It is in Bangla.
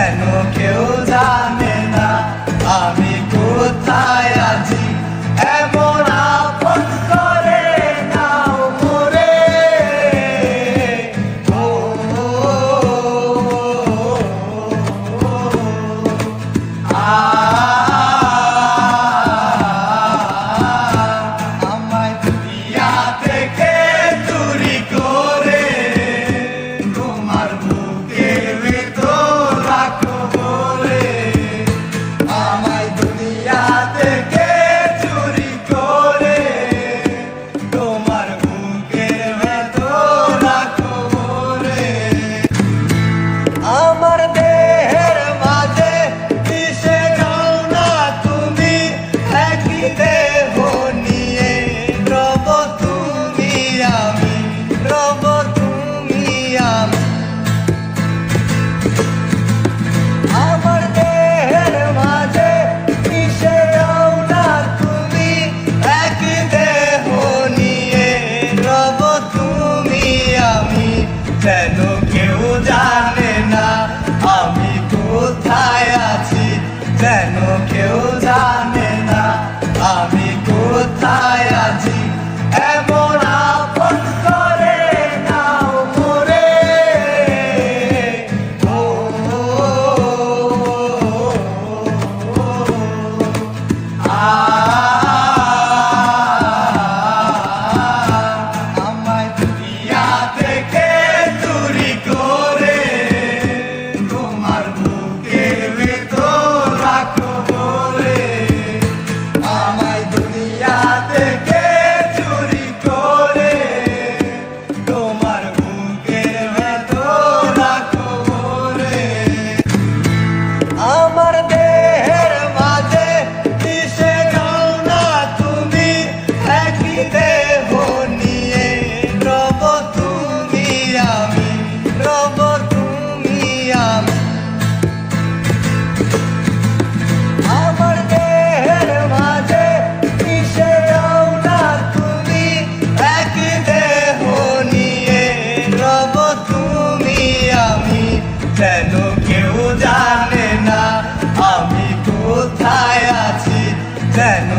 কেন কেউ জানে না আমি কোথায় আছি এমন আপন করে নাও করে ও আমায় দুনিয়াতে কোথায় আছি? যেন